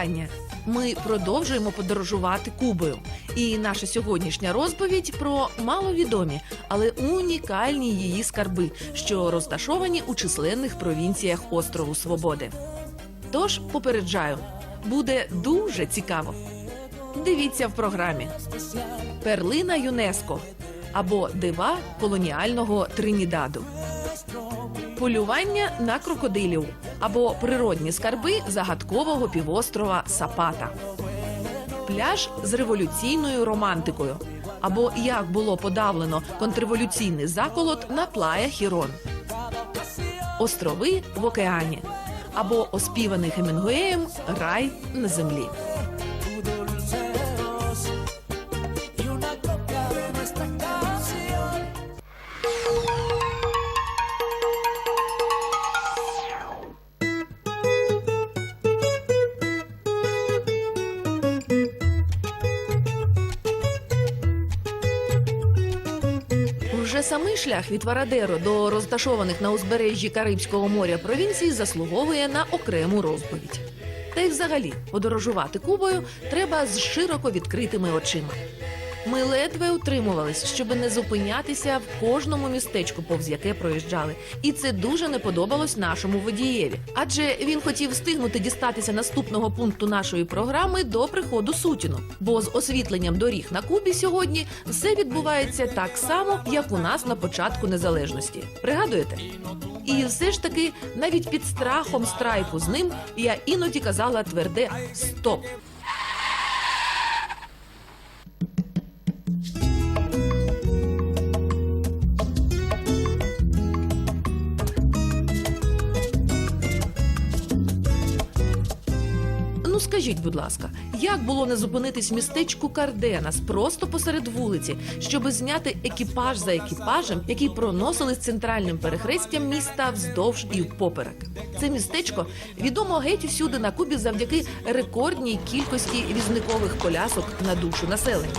Вітання. Ми продовжуємо подорожувати Кубою. І наша сьогоднішня розповідь про маловідомі, але унікальні її скарби, що розташовані у численних провінціях острову Свободи. Тож попереджаю, буде дуже цікаво. Дивіться в програмі Перлина ЮНЕСКО або Дива колоніального Тринідаду. Полювання на крокодилів або природні скарби загадкового півострова Сапата. Пляж з революційною романтикою. Або як було подавлено контрреволюційний заколот на плая Хірон. Острови в океані. Або оспіваний Хемінгуеєм рай на землі. Самий шлях від Варадеро до розташованих на узбережжі Карибського моря провінцій заслуговує на окрему розповідь. Та й взагалі подорожувати Кубою треба з широко відкритими очима. Ми ледве утримувались, щоб не зупинятися в кожному містечку, повз яке проїжджали, і це дуже не подобалось нашому водієві. Адже він хотів встигнути дістатися наступного пункту нашої програми до приходу сутінок. Бо з освітленням доріг на Кубі сьогодні все відбувається так само, як у нас на початку незалежності. Пригадуєте? І все ж таки, навіть під страхом страйку з ним, я іноді казала тверде стоп. Скажіть, будь ласка, як було не зупинитись в містечку Карденас просто посеред вулиці, щоб зняти екіпаж за екіпажем, які проносились центральним перехрестям міста вздовж і впоперек? Це містечко відомо геть усюди на Кубі завдяки рекордній кількості візникових колясок на душу населення.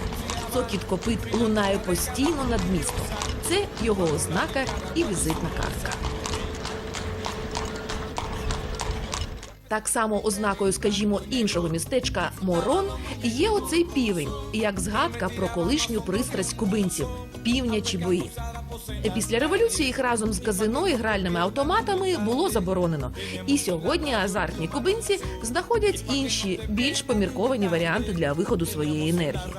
Цокіт копит лунає постійно над містом. Це його ознака і візитна картка. Так само ознакою, скажімо, іншого містечка Морон є оцей півень, як згадка про колишню пристрасть кубинців півнячі бої. Після революції їх разом з казино і гральними автоматами було заборонено. І сьогодні азартні кубинці знаходять інші більш помірковані варіанти для виходу своєї енергії.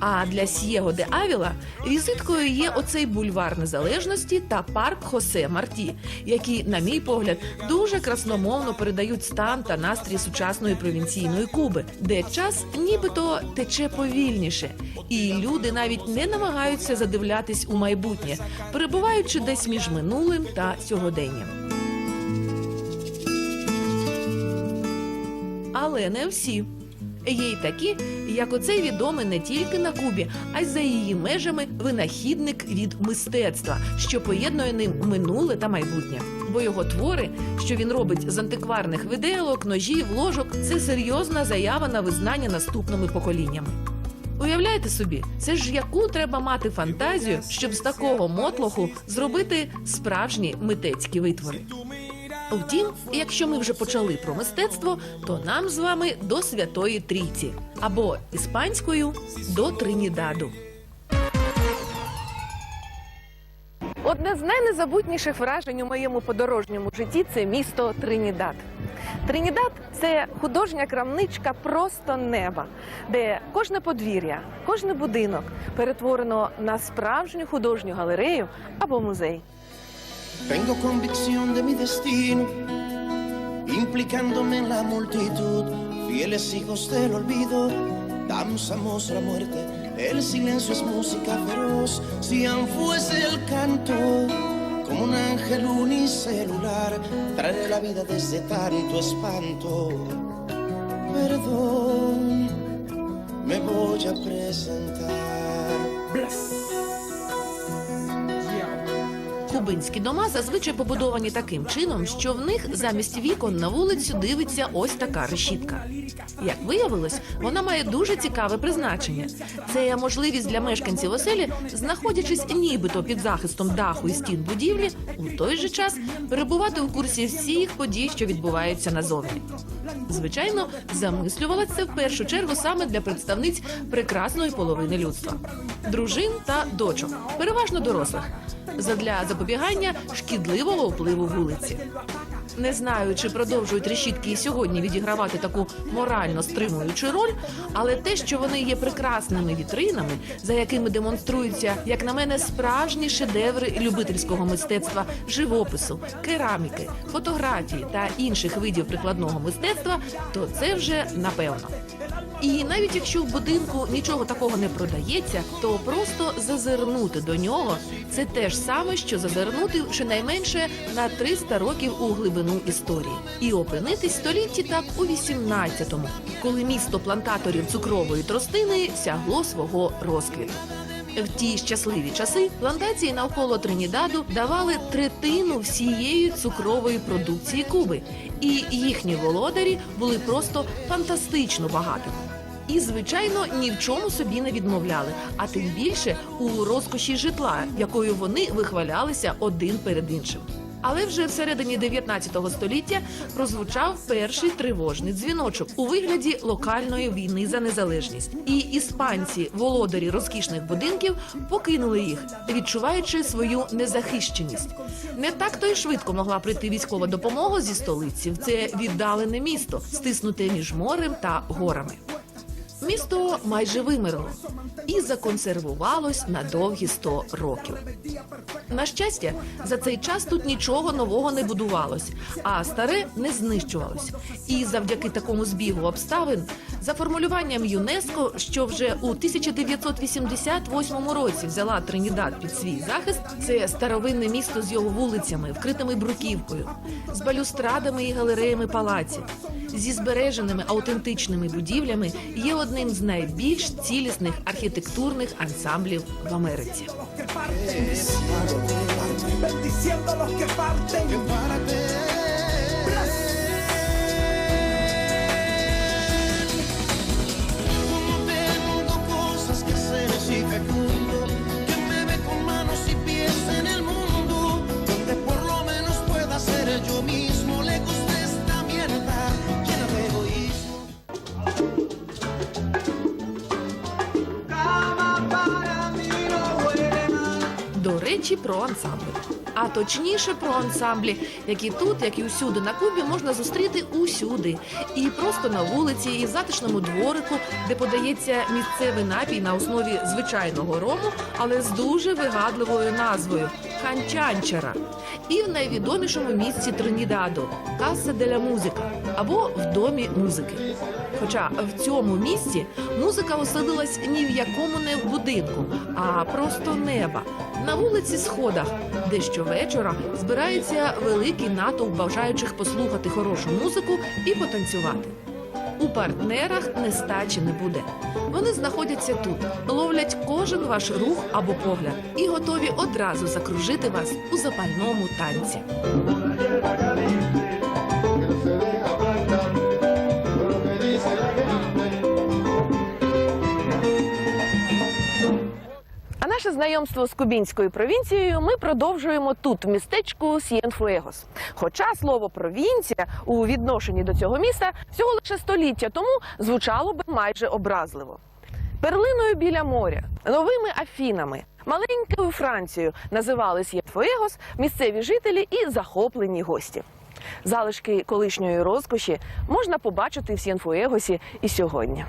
А для Сєго де Авіла візиткою є оцей бульвар незалежності та парк Хосе Марті, які, на мій погляд, дуже красномовно передають стан та настрій сучасної провінційної Куби, де час нібито тече повільніше, і люди навіть не намагаються задивлятись у майбутнє, перебуваючи десь між минулим та сьогоденням. Але не всі. Є й такі, як оцей відомий не тільки на Кубі, а й за її межами винахідник від мистецтва, що поєднує ним минуле та майбутнє. Бо його твори, що він робить з антикварних виделок, ножів, ложок, це серйозна заява на визнання наступними поколіннями. Уявляєте собі, це ж яку треба мати фантазію, щоб з такого мотлоху зробити справжні митецькі витвори. Втім, якщо ми вже почали про мистецтво, то нам з вами до Святої Трійці або іспанською до Тринідаду. Одне з найнезабутніших вражень у моєму подорожньому житті це місто Тринідад. Тринідад це художня крамничка просто неба, де кожне подвір'я, кожний будинок перетворено на справжню художню галерею або музей. Tengo convicción de mi destino, implicándome en la multitud, fieles hijos del olvido, danzamos la muerte, el silencio es música feroz, si aún fuese el canto, como un ángel unicelular, traeré la vida desde tanto espanto. Perdón, me voy a presentar. Кубинські дома зазвичай побудовані таким чином, що в них замість вікон на вулицю дивиться ось така решітка. Як виявилось, вона має дуже цікаве призначення. Це можливість для мешканців оселі, знаходячись нібито під захистом даху і стін будівлі, у той же час перебувати у курсі всіх подій, що відбуваються назовні. Звичайно, замислювалася це в першу чергу саме для представниць прекрасної половини людства дружин та дочок, переважно дорослих, задля запобігання шкідливого впливу вулиці. Не знаю, чи продовжують решітки і сьогодні відігравати таку морально стримуючу роль, але те, що вони є прекрасними вітринами, за якими демонструються, як на мене, справжні шедеври любительського мистецтва, живопису, кераміки, фотографії та інших видів прикладного мистецтва, то це вже напевно. І навіть якщо в будинку нічого такого не продається, то просто зазирнути до нього це те ж саме, що зазирнути щонайменше на 300 років у глибину історії, і опинитись столітті так у 18-му, коли місто плантаторів цукрової тростини сягло свого розквіту. В ті щасливі часи плантації навколо Тринідаду давали третину всієї цукрової продукції Куби, і їхні володарі були просто фантастично багатими. І, звичайно, ні в чому собі не відмовляли, а тим більше у розкоші житла, якою вони вихвалялися один перед іншим. Але вже всередині 19 століття прозвучав перший тривожний дзвіночок у вигляді локальної війни за незалежність. І іспанці, володарі розкішних будинків, покинули їх, відчуваючи свою незахищеність. Не так то й швидко могла прийти військова допомога зі столиці в це віддалене місто, стиснуте між морем та горами. Місто майже вимерло і законсервувалось на довгі 100 років. На щастя, за цей час тут нічого нового не будувалось, а старе не знищувалось. І завдяки такому збігу обставин, за формулюванням ЮНЕСКО, що вже у 1988 році взяла Тринідад під свій захист, це старовинне місто з його вулицями, вкритими бруківкою, з балюстрадами і галереями палаців, зі збереженими аутентичними будівлями, є одним з найбільш цілісних архітектурних ансамблів в Америці. que parten. Речі, про ансамбль. А точніше про ансамблі, які тут, як і усюди на Кубі, можна зустріти усюди. І просто на вулиці, і в затишному дворику, де подається місцевий напій на основі звичайного рому, але з дуже вигадливою назвою ханчанчара. І в найвідомішому місці Тринідаду Каса деля Музика або в домі музики. Хоча в цьому місці музика оселилась ні в якому не будинку, а просто неба на вулиці Сходах, де щовечора збирається великий натовп бажаючих послухати хорошу музику і потанцювати. У партнерах нестачі не буде. Вони знаходяться тут, ловлять кожен ваш рух або погляд і готові одразу закружити вас у запальному танці. Наше знайомство з кубінською провінцією ми продовжуємо тут, в містечку Сієнфуегос. Хоча слово провінція у відношенні до цього міста всього лише століття тому звучало би майже образливо. Перлиною біля моря, новими Афінами, маленькою Францією називали Сієнфуегос місцеві жителі і захоплені гості. Залишки колишньої розкоші можна побачити в Сієнфуегосі і сьогодні.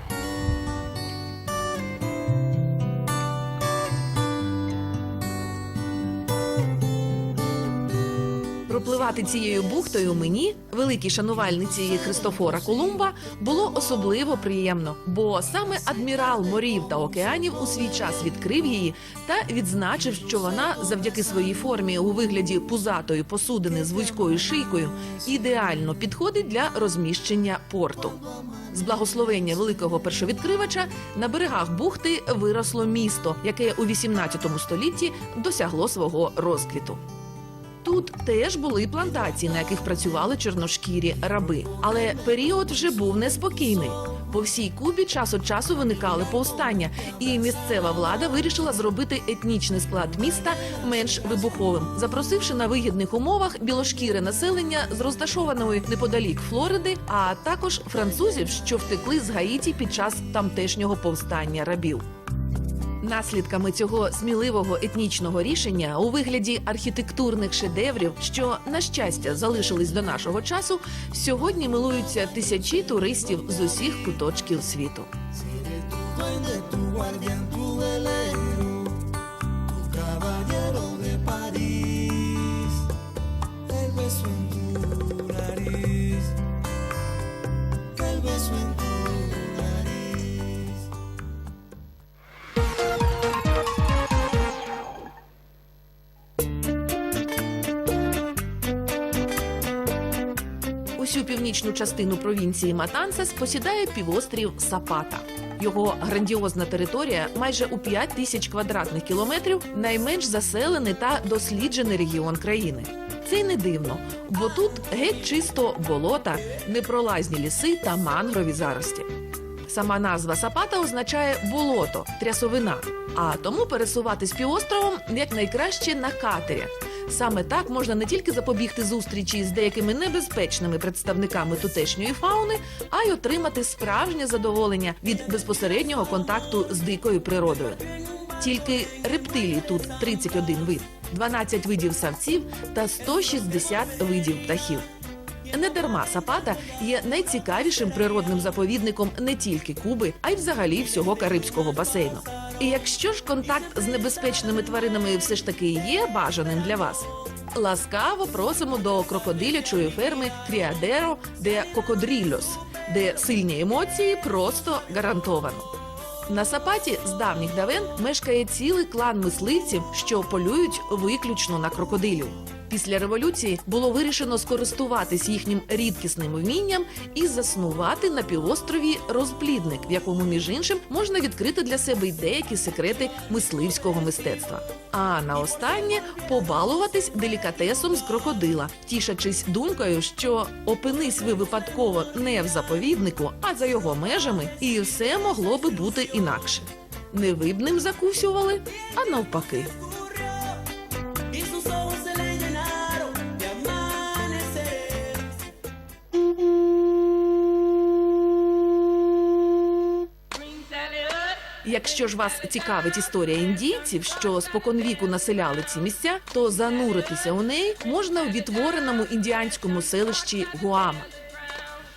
Пропливати цією бухтою мені, великій шанувальниці Христофора Колумба, було особливо приємно, бо саме адмірал морів та океанів у свій час відкрив її та відзначив, що вона завдяки своїй формі у вигляді пузатої посудини з вузькою шийкою ідеально підходить для розміщення порту. З благословення великого першовідкривача на берегах бухти виросло місто, яке у 18 столітті досягло свого розквіту. Тут теж були плантації, на яких працювали чорношкірі раби. Але період вже був неспокійний. По всій Кубі час від часу виникали повстання, і місцева влада вирішила зробити етнічний склад міста менш вибуховим, запросивши на вигідних умовах білошкіре населення з розташованої неподалік Флориди, а також французів, що втекли з Гаїті під час тамтешнього повстання рабів. Наслідками цього сміливого етнічного рішення у вигляді архітектурних шедеврів, що на щастя залишились до нашого часу, сьогодні милуються тисячі туристів з усіх куточків світу. Усю північну частину провінції Матансас посідає півострів Сапата. Його грандіозна територія майже у 5 тисяч квадратних кілометрів найменш заселений та досліджений регіон країни. Це не дивно, бо тут геть чисто болота, непролазні ліси та мангрові зарості. Сама назва Сапата означає болото, трясовина. А тому пересуватись півостровом якнайкраще на катері. Саме так можна не тільки запобігти зустрічі з деякими небезпечними представниками тутешньої фауни, а й отримати справжнє задоволення від безпосереднього контакту з дикою природою. Тільки рептилій тут 31 вид, 12 видів савців та 160 видів птахів. Недарма Сапата є найцікавішим природним заповідником не тільки Куби, а й взагалі всього Карибського басейну. І якщо ж контакт з небезпечними тваринами все ж таки є бажаним для вас, ласкаво просимо до крокодилячої ферми Кріадеро де Кокодрільос, де сильні емоції просто гарантовано. На Сапаті з давніх давен мешкає цілий клан мисливців, що полюють виключно на крокодилів. Після революції було вирішено скористуватись їхнім рідкісним вмінням і заснувати на півострові розплідник, в якому, між іншим, можна відкрити для себе й деякі секрети мисливського мистецтва. А на останнє побалуватись делікатесом з крокодила, тішачись думкою, що опинись ви випадково не в заповіднику, а за його межами, і все могло би бути інакше. Не ви б ним закусювали, а навпаки. Якщо ж вас цікавить історія індійців, що споконвіку населяли ці місця, то зануритися у неї можна у відтвореному індіанському селищі Гуама.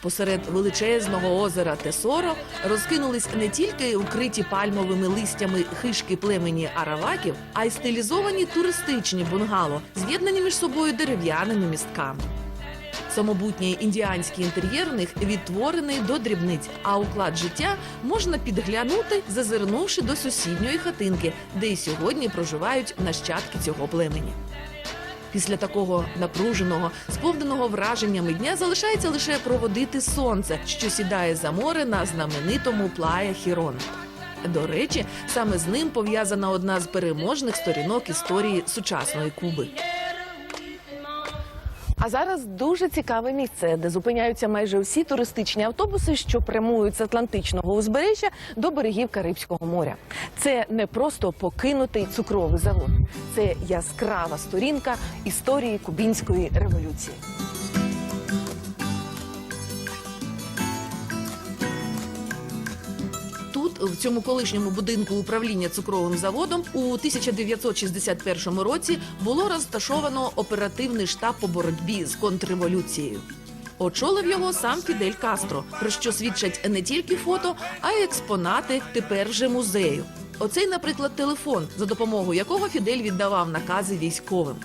Посеред величезного озера Тесоро розкинулись не тільки укриті пальмовими листями хишки племені араваків, а й стилізовані туристичні бунгало, з'єднані між собою дерев'яними містками. Самобутній індіанський інтер'єр у них відтворений до дрібниць, а уклад життя можна підглянути, зазирнувши до сусідньої хатинки, де й сьогодні проживають нащадки цього племені. Після такого напруженого, сповненого враженнями дня залишається лише проводити сонце, що сідає за море на знаменитому плая Хірон. До речі, саме з ним пов'язана одна з переможних сторінок історії сучасної Куби. А зараз дуже цікаве місце, де зупиняються майже всі туристичні автобуси, що прямують з Атлантичного узбережжя до берегів Карибського моря. Це не просто покинутий цукровий завод, це яскрава сторінка історії кубінської революції. В цьому колишньому будинку управління цукровим заводом, у 1961 році було розташовано оперативний штаб по боротьбі з контрреволюцією. Очолив його сам Фідель Кастро, про що свідчать не тільки фото, а й експонати тепер вже музею. Оцей, наприклад, телефон, за допомогою якого Фідель віддавав накази військовим.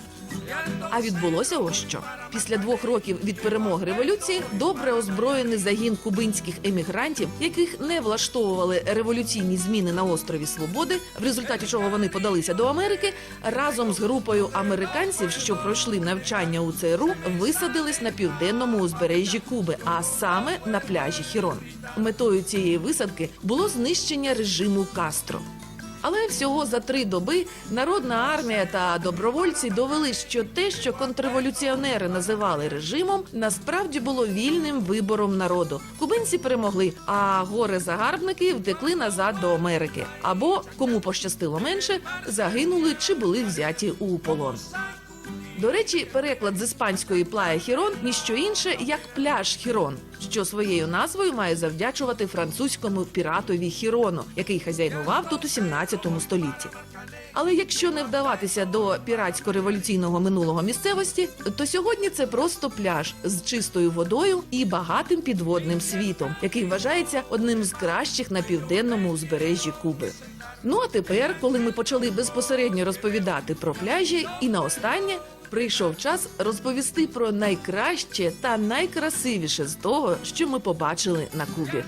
А відбулося ось що. Після двох років від перемоги революції добре озброєний загін кубинських емігрантів, яких не влаштовували революційні зміни на острові Свободи, в результаті чого вони подалися до Америки, разом з групою американців, що пройшли навчання у ЦРУ, висадились на південному узбережжі Куби, а саме на пляжі Хірон. Метою цієї висадки було знищення режиму Кастро. Але всього за три доби народна армія та добровольці довели, що те, що контрреволюціонери називали режимом, насправді було вільним вибором народу. Кубинці перемогли, а горе загарбники втекли назад до Америки. Або кому пощастило менше, загинули чи були взяті у полон. До речі, переклад з іспанської плая Хірон ніщо інше, як пляж Хірон, що своєю назвою має завдячувати французькому піратові Хірону, який хазяйнував тут у 17 столітті. Але якщо не вдаватися до піратсько-революційного минулого місцевості, то сьогодні це просто пляж з чистою водою і багатим підводним світом, який вважається одним з кращих на південному узбережжі Куби. Ну а тепер, коли ми почали безпосередньо розповідати про пляжі, і на останнє прийшов час розповісти про найкраще та найкрасивіше з того, що ми побачили на Кубі.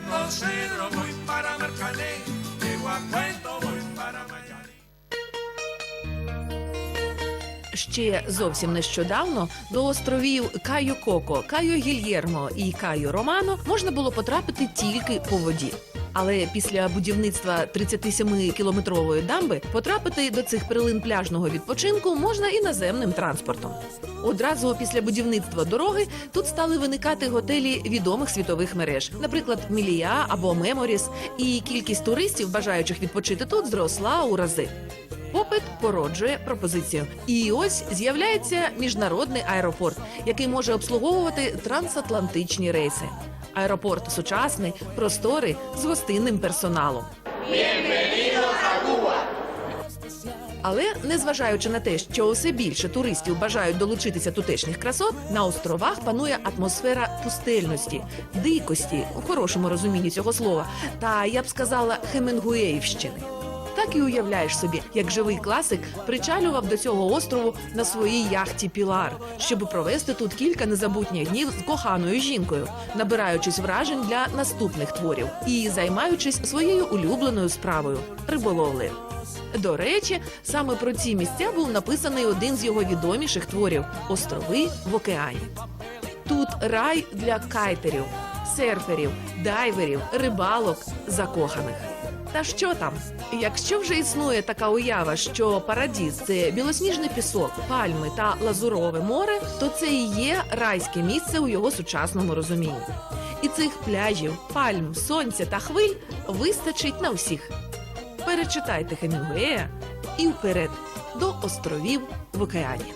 Ще зовсім нещодавно до островів Кайо Коко, Кайо Гільєрмо і Кайо Романо можна було потрапити тільки по воді. Але після будівництва 37-кілометрової дамби потрапити до цих прилин пляжного відпочинку можна і наземним транспортом. Одразу після будівництва дороги тут стали виникати готелі відомих світових мереж, наприклад, Мілія або Меморіс, і кількість туристів, бажаючих відпочити тут, зросла у рази. Попит породжує пропозицію. І ось з'являється міжнародний аеропорт, який може обслуговувати трансатлантичні рейси. Аеропорт сучасний, просторий, з гостинним персоналом. Але незважаючи на те, що усе більше туристів бажають долучитися тутешніх красот, на островах панує атмосфера пустельності, дикості у хорошому розумінні цього слова, та я б сказала Хемінгуеївщини. Так і уявляєш собі, як живий класик причалював до цього острову на своїй яхті Пілар, щоб провести тут кілька незабутніх днів з коханою жінкою, набираючись вражень для наступних творів і займаючись своєю улюбленою справою риболовлею. До речі, саме про ці місця був написаний один з його відоміших творів Острови в океані. Тут рай для кайтерів, серферів, дайверів, рибалок, закоханих. Та що там? Якщо вже існує така уява, що парадіз це білосніжний пісок, пальми та лазурове море, то це і є райське місце у його сучасному розумінні. І цих пляжів, пальм, сонця та хвиль вистачить на всіх. Перечитайте Хемінгуея і вперед до островів в океані.